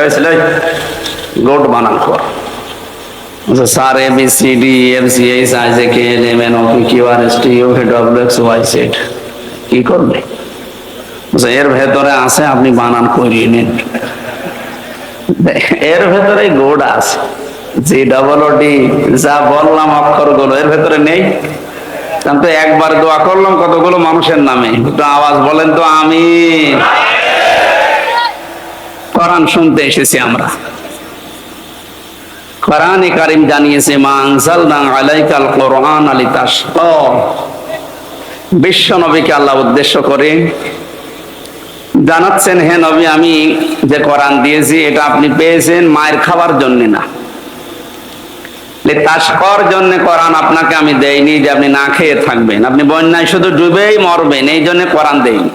হয়েছিল বানান কর sir A B C D C H I K L M N O P Q R S T U W X Y Z কি করবে? এর ভেতরে আছে, আপনি বানান করিয়ে নিন এর ভেতরে গোড আছে। জি ডবল ও ডি যা বললাম অক্ষরগুলো, এর ভেতরে নেই। কিন্তু একবার দোয়া করলাম কতগুলো মানুষের নামে। একটু আওয়াজ বলেন তো আমি কোরআন শুনতে এসেছি আমরা। কোরআনে কারিম জানিয়েছে, মা আনজালনা আলাইকাল কোরআন আলি তাশকা বিশ্ব নবীকে আল্লাহ উদ্দেশ্য করে জানাচ্ছেন, হে নবী, আমি যে কোরআন দিয়েছি, এটা আপনি পেয়েছেন মায়ের খাবার জন্য না। তাস্কর জন্য কোরআন আপনাকে আমি দেইনি যে আপনি না খেয়ে থাকবেন। আপনি বন্যায় শুধু ডুবেই মরবেন, এই জন্য কোরআন দেইনি।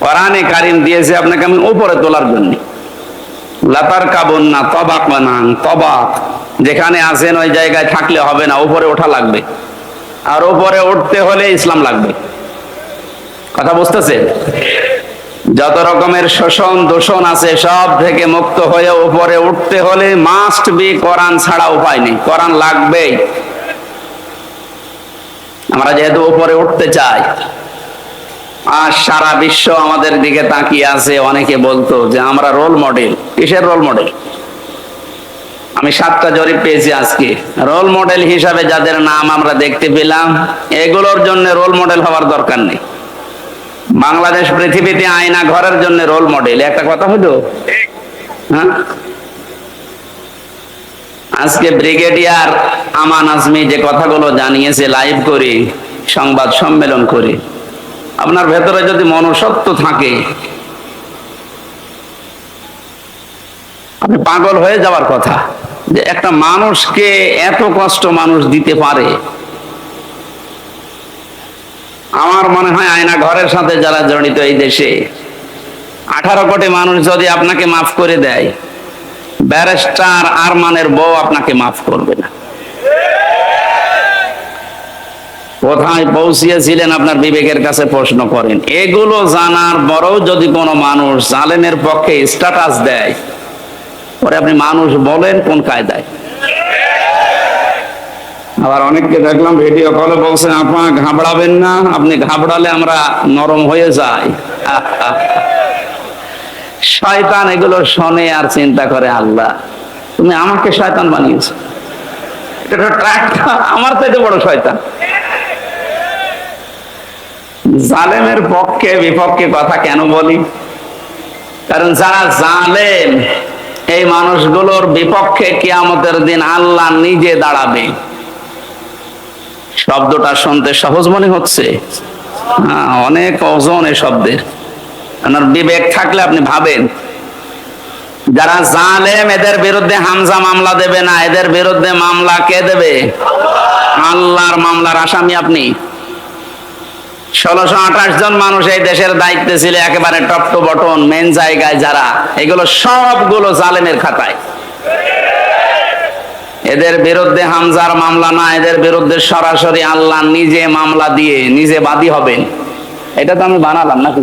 কোরআনে কারিম দিয়েছে আপনাকে আমি উপরে তোলার জন্য। লাতার কাবন না, তবাক বানান, তবাক। যেখানে আছেন ওই জায়গায় থাকলে হবে না, উপরে ওঠা লাগবে। আর উপরে উঠতে হলে ইসলাম লাগবে। কথা বুঝতেছেন যত রকমের শোষণ, দূষণ আছে, সব থেকে মুক্ত হয়ে উপরে উঠতে হলে মাস্ট বি কোরআন ছাড়া উপায় নেই। কোরআন লাগবেই। আমরা যেহেতু উপরে উঠতে চাই আর সারা বিশ্ব আমাদের দিকে তাকিয়ে আছে, অনেকে বলতো যে আমরা রোল মডেল কিসের রোল মডেল আমি সাতটা জরিপ পেয়েছি আজকে। রোল মডেল হিসাবে যাদের নাম আমরা দেখতে পেলাম, এগুলোর জন্য রোল মডেল হওয়ার দরকার নেই। বাংলাদেশ পৃথিবীতে আয়না ঘরের জন্য রোল মডেল একটা কথা হলো হ্যাঁ? আজকে ব্রিগেডিয়ার আমান আজমি যে কথাগুলো জানিয়েছে লাইভ করে, সংবাদ সম্মেলন করে। আপনার ভেতরে যদি মনুষ্যত্ব থাকে, আপনি পাগল হয়ে যাওয়ার কথা, যে একটা মানুষকে এত কষ্ট মানুষ দিতে পারে। আমার মনে হয় আয়না ঘরের সাথে যারা জড়িত এই দেশে, আঠারো কোটি মানুষ যদি আপনাকে মাফ করে দেয়, ব্যারিস্টার আরমানের বউ আপনাকে মাফ করবে না। কোথায় পৌঁছিয়েছিলেন আপনার বিবেকের কাছে প্রশ্ন করেন। এগুলো জানার পরেও যদি কোনো মানুষ জালেমের পক্ষে স্ট্যাটাস দেয়, পরে আপনি মানুষ বলেন কোন কায়দায়? আবার অনেককে দেখলাম ভিডিও কলে বলছেন আপনারা ঘাবড়াবেন না, আপনি ঘাবড়ালে আমরা নরম হয়ে যাই। শয়তান এগুলো শোনে আর চিন্তা করে, আল্লাহ, তুমি আমাকে শয়তান বানিয়েছো। এটা ট্রাক্টর আমার থেকে বড় শয়তান। জালেমের পক্ষে বিপক্ষে কথা কেন বলি? কারণ যারা জালেম এই মানুষগুলোর বিপক্ষে কিয়ামতের দিন আল্লাহ নিজে দাঁড়াবে। শব্দটা শুনতে সহজ মনে হচ্ছে? হ্যাঁ, অনেক ওজন এই শব্দের। আপনার বিবেক থাকলে আপনি ভাবেন যারা জালেম এদের বিরুদ্ধে হামজা মামলা দেবে না এদের বিরুদ্ধে মামলা কে দেবে? আল্লাহর মামলার আসামি আপনি। ষোলোশো আঠাশ জন মানুষ এই দেশের দায়িত্বে ছিল একেবারে টপ টু বটন মেন জায়গায় যারা? এগুলো সবগুলো জালেমের খাতায়। এদের বিরুদ্ধে হামজার মামলা না, এদের বিরুদ্ধে সরাসরি আল্লাহ নিজে মামলা দিয়ে নিজে বাদী হবেন। এটা তো আমি বানালাম নাকি?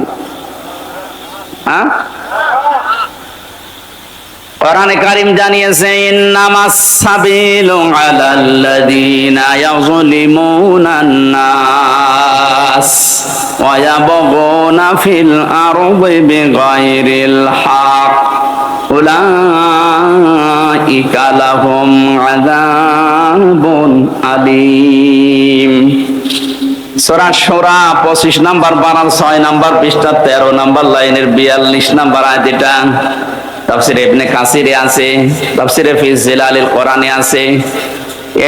হ্যাঁ? কোরআনে কারিম জানিয়েছে, ইন্নামাস সাবিলু আলাল্লাযীনা ইয়াযলিমুনান নাস ওয়া ইয়াবগুনা ফিল আরদি বিগাইরিল হক। উলাইকা লাহুম আযাবুন আলীম। সূরা শোরা 25 নাম্বার বারান 6 নাম্বার পৃষ্ঠা 13 নাম্বার লাইনের 42 নাম্বার আয়াত তাফসিরে ইবনে কাসিরে আছে, তাফসিরে ফি জিলালিল কোরআনে আছে।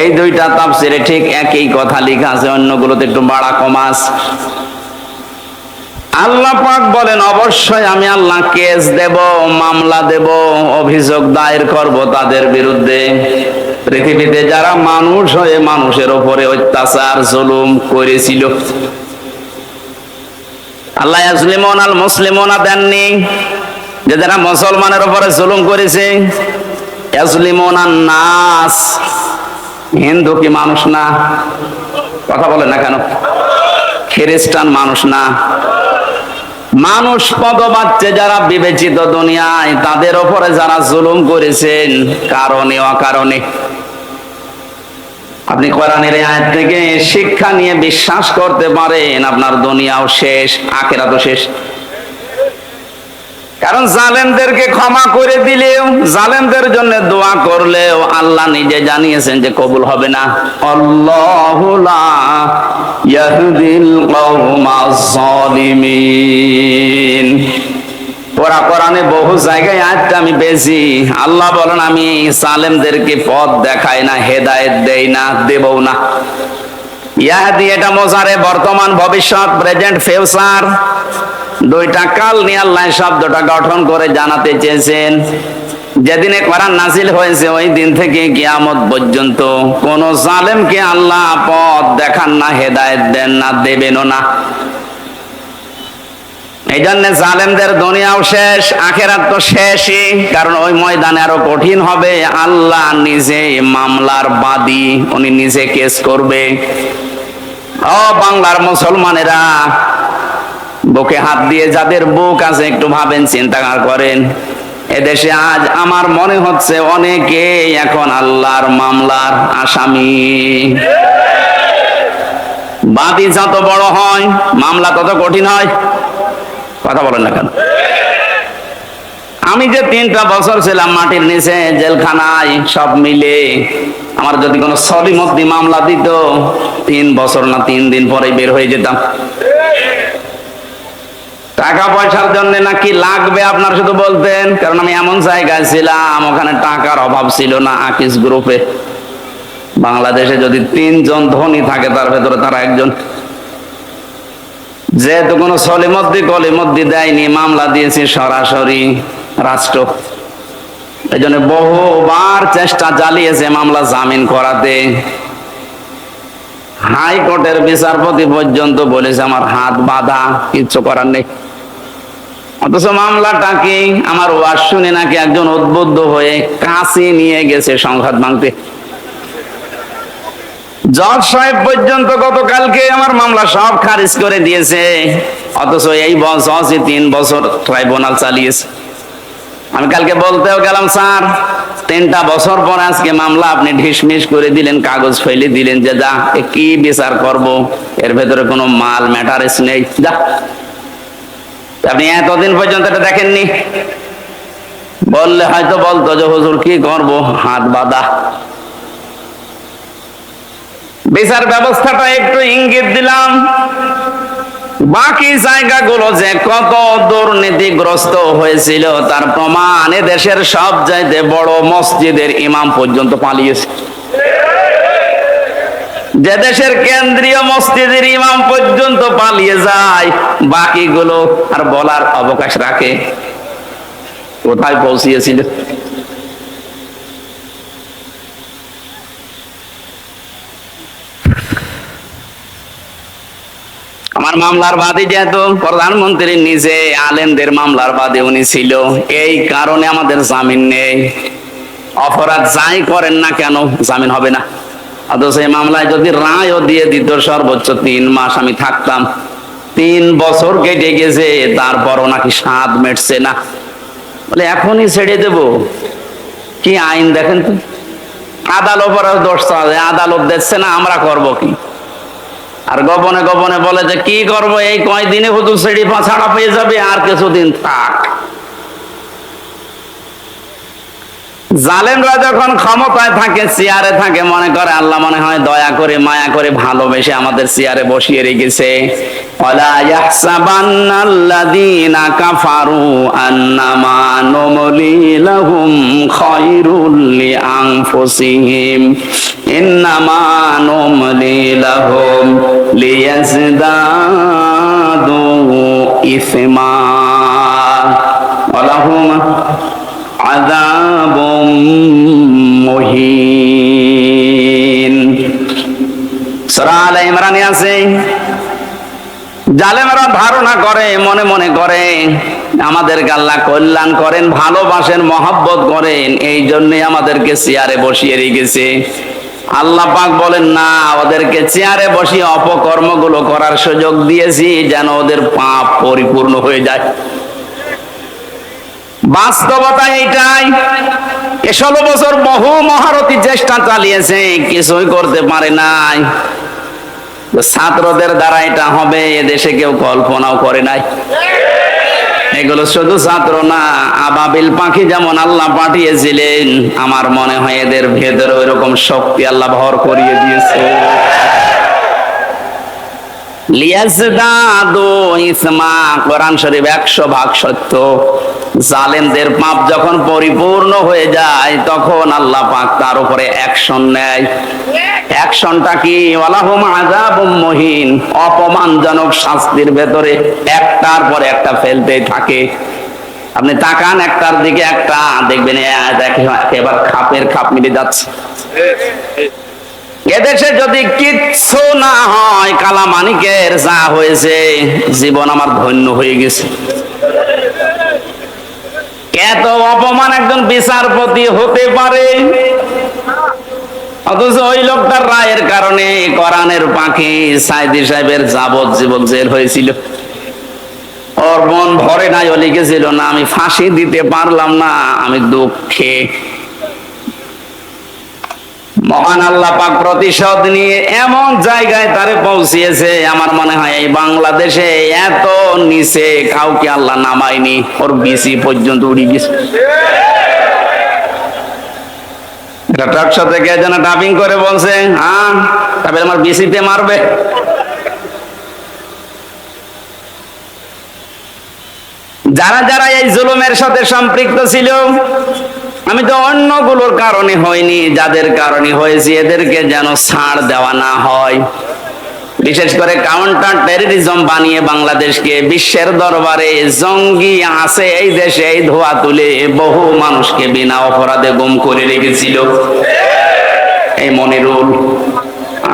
এই দুইটা তাফসিরে ঠিক একই কথা লেখা আছে, অন্যগুলোতে একটু বাড়া কমাস আল্লাহ পাক বলেন, অবশ্যই আমি আল্লাহ কেস দেব, মামলা দেব, অভিযোগ দায়ের করব তাদের বিরুদ্ধে। পৃথিবীতে যারা মানুষ হয়ে মানুষের উপরে অত্যাচার, জুলুম করেছিল। আল্লাহ মুসলিমুনা দেননি। যে যারা মুসলমানের উপরে জুলুম করেছে নাস। হিন্দু কি মানুষ না? কথা বলে না কেন? খ্রিস্টান মানুষ না। মানুষ পদবাচ্চে যারা বিবেচিত দুনিয়ায়, তাদের ওপরে যারা জুলুম করেছেন, কারণে অকারণে। আপনি কোরআনের আয়াত থেকে শিক্ষা নিয়ে বিশ্বাস করতে পারেন, আপনার দুনিয়াও শেষ আখেরা তো শেষ। কারণ জালেমদেরকে ক্ষমা করে দিলেও, জালেমদের জন্য দোয়া করলেও আল্লাহ নিজে জানিয়েছেন যে কবুল হবে না। ওরা কোরআনে বহু জায়গায় আজটা আমি বেশি আল্লাহ বলেন, আমি সালেমদেরকে পথ দেখাই না, হেদায়েত দেই না দেবও না। ইয়াহাদি এটা মোজারে বর্তমান, ভবিষ্যৎ, প্রেজেন্ট, ফিউচার। দুইটা কাল নিয়ে আল্লাহ শব্দটা গঠন করে জানাতে চেয়েছেন। যেদিনে কোরআন নাজিল হয়েছে, ওই দিন থেকে কিয়ামত পর্যন্ত কোন জালেমকে আল্লাহ পথ দেখান না, হেদায়েত দেন না, দেবেনও না। এই জন্য জালেমদের দুনিয়াও শেষ, আখেরাত তো শেষই, কারণ ওই ময়দানে আরও কঠিন হবে। আল্লাহ নিজে মামলার বাদী, উনি নিজে কেস করবে। ও বাংলার মুসলমানেরা বুকে হাত দিয়ে যাদের বুক আছে একটু ভাবেন, চিন্তা করেন। এদেশে আজ আমার মনে হচ্ছে অনেকে এখন আল্লাহর মামলার আসামি। বাদী যত বড় হয়, মামলা তত কঠিন হয়। কথা বলেন না কেন? আমি যে তিনটা বছর ছিলাম মাটির নিচে, জেলখানায়, সব মিলে আমার যদি কোনো সলিমদ্দি মামলা দিত, তিন বছর না তিন দিন পরে বের হয়ে যেতাম। টাকা পয়সার জন্য নাকি লাগবে আপনার শুধু বলতেন? কারণ আমি এমন জায়গায় ছিলাম, ওখানে টাকার অভাব ছিল না আকিস গ্রুপে। বাংলাদেশে যদি তিনজন ধনী থাকে, তার ভেতরে তারা একজন। যেহেতু কোনো সলিমদ্দি কলিমদ্দি দেয়নি, মামলা দিয়েছি সরাসরি রাষ্ট্র। এই জন্য বহুবার চেষ্টা চালিয়েছে মামলা জামিন করাতে। হাইকোর্টের বিচারপতি পর্যন্ত বলেছে, আমার হাত বাঁধা, কিচ্ছু করার নেই। অথচ মামলাটা কি আমার ওয়াজ শুনে নাকি একজন উদ্বুদ্ধ হয়ে কাশি নিয়ে গেছে সংঘাত ভাঙতে? জজ সাহেব পর্যন্ত গতকালকে আমার মামলা সব খারিজ করে দিয়েছে, অথচ এই বছর, তিন বছর ট্রাইব্যুনাল চালিয়েছে। আমি কালকে বলতেও গেলাম, স্যার, তিনটা বছর পর আজকে মামলা আপনি ঢিসমিস করে দিলেন, কাগজ ফেলে দিলেন, যে যা কি বিচার করব? এর ভেতরে কোনো মাল ম্যাটারেস নেই। যা। আপনি এতদিন পর্যন্ত এটা দেখেননি। বললে হয়তো বলতো যে, হুজুর, কি করব? হাত বাঁধা। বিচার ব্যবস্থাটা একটু ইঙ্গিত দিলাম। বাকি জায়গাগুলো যে কত দুর্নীতিগ্রস্ত হয়েছিল, তার প্রমাণ দেশের সব চাইতে বড় মসজিদের ইমাম পর্যন্ত পালিয়েছে। যে দেশের কেন্দ্রীয় মসজিদের ইমাম পর্যন্ত পালিয়ে যায়, বাকিগুলো আর বলার অবকাশ রাখে। কোথায় পৌঁছিয়েছিল? আমার মামলার বাদী যেহেতু, প্রধানমন্ত্রী নিজে আলেমদের মামলার বাদী উনি ছিল। এই কারণে আমাদের জামিন নেই। অপরাধ যাই করেন না কেন, জামিন হবে না। অথচ এই মামলায় যদি রায়ও দিয়ে দিত, সর্বোচ্চ তিন মাস আমি থাকতাম। তিন বছর কেটে গেছে, তারপরও নাকি স্বাদ মেটছে না। বলে, এখনই ছেড়ে দেব। কি আইন দেখেন তো? আদালত দোষ আদালত দেখছে না, আমরা করব কি? আর গোপনে গোপনে বলে যে, কি করব? এই কয়দিনে হুজুর সেড়ি ছাড়া পেয়ে যাবে? আর কিছুদিন থাক। জালেমরা যখন ক্ষমতায় থাকে, চেয়ারে থাকে, মনে করে আল্লাহ মনে হয় দয়া করে, মায়া করে ভালোবেসে আমাদের চেয়ারে বসিয়ে রেখেছে। ওয়ালা ধারণা করে মনে মনে করে আমাদের আল্লাহ কল্যাণ করেন, ভালোবাসেন, মহব্বত করেন। এই জন্যই আমাদেরকে চেয়ারে বসিয়ে রেখেছে। আল্লাহ পাক বলেন, না, ওদেরকে চেয়ারে বসিয়ে অপকর্মগুলো করার সুযোগ দিয়েছি, যেন ওদের পাপ পরিপূর্ণ হয়ে যায়। বাস্তবতা এইটাই। এ ষোলো বছর বহু মহারথী চেষ্টা চালিয়েছে, কিছুই করতে পারে নাই। ছাত্রদের দ্বারা এটা হবে, এদেশে কেউ কল্পনাও করে নাই। এগুলো শুধু ছাত্র না, আবাবিল পাখি যেমন আল্লাহ পাঠিয়েছিলেন, আমার মনে হয় এদের ভেতরে ওইরকম শক্তি আল্লাহ ভর করিয়ে দিয়েছে। লিয়াজদাদু ইসমা, কোরআন শরীফ একশো ভাগ সত্য। জালেমদের পাপ যখন পরিপূর্ণ হয়ে যায়, তখন আল্লাহ পাক তার উপরে অ্যাকশন নেয়। অ্যাকশনটা কি? ওয়ালাহুম আযাবুম মুহিন, অপমানজনক শাস্তির ভেতরে একটার পর একটা ফেলতেই থাকে। আপনি তাকান একটার দিকে একটা, দেখবেন এবার খাপের খাপ মিলে যাচ্ছে। এদেশে যদি কিচ্ছু না হয়, কালামানিকের যা হয়েছে, জীবন আমার ধন্য হয়ে গেছে। এত অপমান একজন বিচারপতি হতে পারে? অথচ ওই লোকটার রায়ের কারণে কোরআনের পাখি সাইদি সাহেবের যাবজ্জীবন জেল হয়েছিল। ওর মন ভরে নাই, ও লিখেছিল, না, আমি ফাঁসি দিতে পারলাম না, আমি দুঃখে মহান আল্লাহ পাক প্রতিশোধ নিয়ে এমন জায়গায় তারে পৌঁছিয়েছে। আমার মনে হয় এই বাংলাদেশে এত নিচে কাউকে আল্লাহ নামায়নি। ওর বিসি পর্যন্ত উড়ি গেছে। থেকে যেন ডাবিং করে বলছে হ্যাঁ তবে আমার বিসিতে মারবে। যারা যারা এই জুলুমের সাথে সম্পৃক্ত ছিল আমি তো অন্যগুলোর কারণে হয়নি যাদের কারণে হয়েছে, এদেরকে যেন ছাড় দেওয়া না হয়। বিশেষ করে কাউন্টার টেররিজম বানিয়ে বাংলাদেশকে, বিশ্বের দরবারে জঙ্গি আছে, এই দেশে এই ধোয়া তুলে বহু মানুষকে বিনা অপরাধে গুম করে রেখেছিল। এই মনিরুল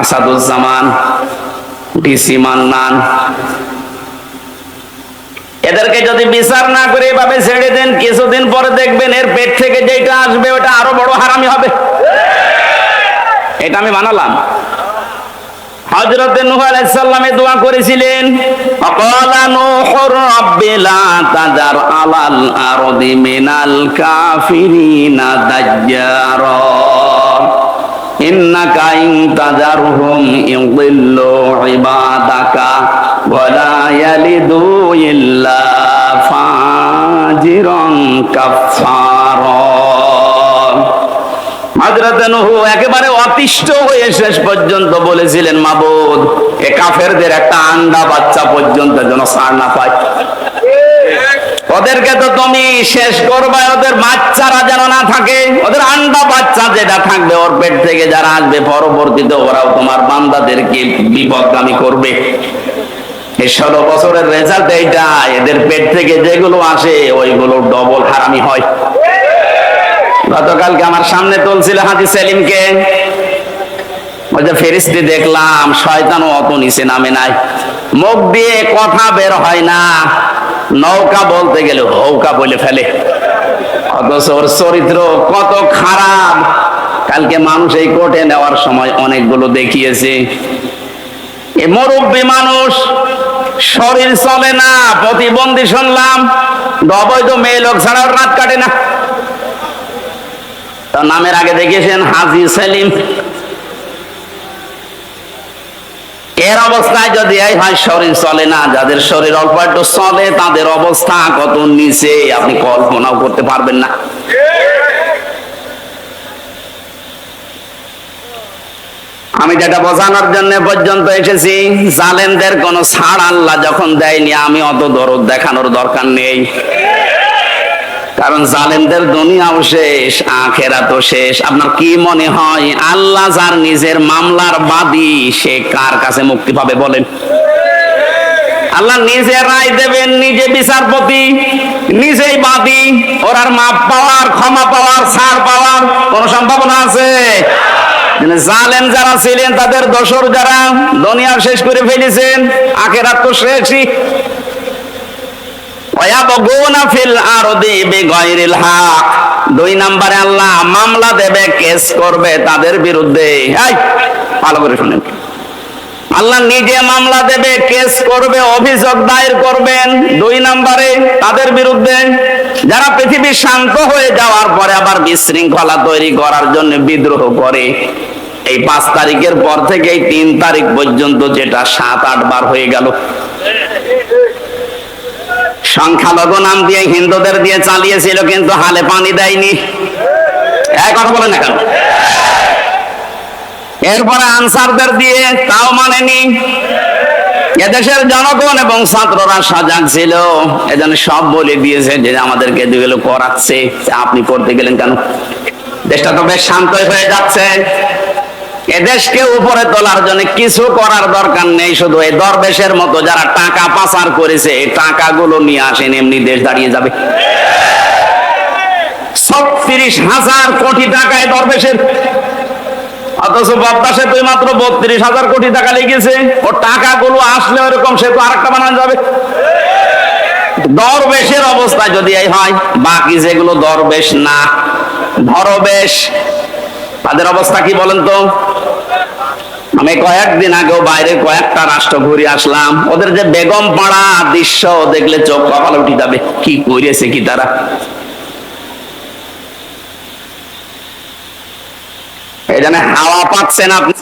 আসাদুজ্জামান, ডিসি মান্নান এদেরকে যদি বিচার না করে এভাবে ছেড়ে দেন, কিছুদিন পরে দেখবেন এর পেট থেকে যেটা আসবে, ওটা আরও বড় হারামি হবে। এটা আমি বানালাম হযরতে নূহ আলাইহিস দোয়া করেছিলেন, অকালা নূহুর রাব্বি লা আলাল আরদি মিনাল কাফিরিনা দাজ্জারা। ইন্নাকা ইন তাজারহুম ইউদিল্লু ইবাদাকা। একেবারে অতিষ্ঠ হয়ে শেষ পর্যন্ত বলেছিলেন, মাবুদ, এ কাফেরদের একটা আন্ডা বাচ্চা পর্যন্ত যেন ছাড় না পায়। ওদেরকে তো তুমি শেষ করবে, ওদের বাচ্চারা যেন না থাকে। ওদের আন্ডা বাচ্চা যেটা থাকবে, ওর পেট থেকে যারা আসবে পরবর্তীতে ওরাও তোমার বান্দাদেরকে বিপদগামী করবে। এই ষোলো বছরের রেজাল্ট এইটা, এদের পেট থেকে যেগুলো আসে, ওইগুলো ডবল হারামি হয়। গতকালকে আমার সামনে তুলছিল হাজি সেলিমকে। ওই যে ফেরিস্তি দেখলাম, শয়তানও অত নিচে নামে নাই। মুখ দিয়ে কথা বের হয় না, নৌকা বলতে গেলে হৌকা বলে ফেলে। অথচ ওর চরিত্র কত খারাপ। কালকে মানুষ এই কোর্টে নেওয়ার সময় অনেকগুলো দেখিয়েছে। এ মুরব্বী মানুষ শরীর চলে না, প্রতিবন্ধী শুনলাম। অবৈধ মেয়ে লোক ছাড়া রাত কাটে না। তার নামের আগে দেখেছেন হাজি সেলিম। এর অবস্থায় যদি এই হয়, শরীর চলে না, যাদের শরীর অল্প একটু চলে, তাদের অবস্থা কত নিচে, আপনি কল্পনাও করতে পারবেন না। আমি যেটা বোঝানোর জন্য পর্যন্ত এসেছি, জালেমদের কোন ছাড় আল্লাহ যখন দেয়নি, আমি অত দরদ দেখানোর দরকার নেই। কারণ জালেমদের দুনিয়াও শেষ আখেরা তো শেষ। আপনার কি মনে হয়, আল্লাহ যার নিজের মামলার বাদী, সে কার কাছে মুক্তি পাবে বলেন? আল্লাহ নিজে রায় দেবেন, নিজে বিচারপতি, নিজেই বাদী। ওর আর মাপ পাওয়ার, ক্ষমা পাওয়ার, ছাড় পাওয়ার কোন সম্ভাবনা আছে? জালেম যারা ছিলেন তাদের দোসর যারা দুনিয়া শেষ করে ফেলেছেন আখেরাত তো শেষই। ফিল আরদি বিগাইরিল হক। দুই নাম্বারে আল্লাহ মামলা দেবে কেস করবে তাদের বিরুদ্ধে। এই, ভালো করে শুনেন। আল্লাহ নিজে মামলা দেবে কেস করবে অভিযোগ দায়ের করবেন। দুই নাম্বারে তাদের বিরুদ্ধে যারা পৃথিবী শান্ত হয়ে যাওয়ার পরে আবার বিশৃঙ্খলা তৈরি করার জন্য বিদ্রোহ করে, এই পাঁচ তারিখের পর থেকে এই তিন তারিখ পর্যন্ত যেটা সাত, আট বার হয়ে গেল। সংখ্যালঘু নাম দিয়ে হিন্দুদের দিয়ে চালিয়েছিল, কিন্তু হালে পানি দেয়নি। এক বলেন না কেন? এরপরে আনসারদের দিয়ে তাও মানেনি। এদেশের জনগণ এবং ছাত্ররা সজাগ ছিল। এজন্য সব বলে দিয়েছে যে আমাদেরকে যেগুলো করাচ্ছে আপনি করতে গেলেন কেন? দেশটা তো বেশ শান্ত হয়ে যাচ্ছে। এদেশকে উপরে তোলার জন্য কিছু করার দরকার নেই। শুধু এই দরবেশের মতো যারা টাকা পাচার করেছে, এই টাকাগুলো নিয়ে আসেন, এমনি দেশ দাঁড়িয়ে যাবে। ছত্রিশ হাজার কোটি টাকায় দরবেশের অথচ পদ্মা সেতু মাত্র বত্রিশ হাজার কোটি টাকা লেগেছে ও টাকাগুলো আসলে ওরকম সেতু আরেকটা বানানো যাবে। দরবেশের অবস্থা যদি এই হয়, বাকি যেগুলো দরবেশ না, ধরবেশ, তাদের অবস্থা কি বলেন তো? আমি কয়েকদিন আগেও বাইরে কয়েকটা রাষ্ট্র ঘুরে আসলাম। ওদের যে বেগম পাড়া দৃশ্য দেখলে চোখ কপালে উঠে যাবে। কি করেছে কি তারা? এই জন্য হাওয়া পাচ্ছেন আপনি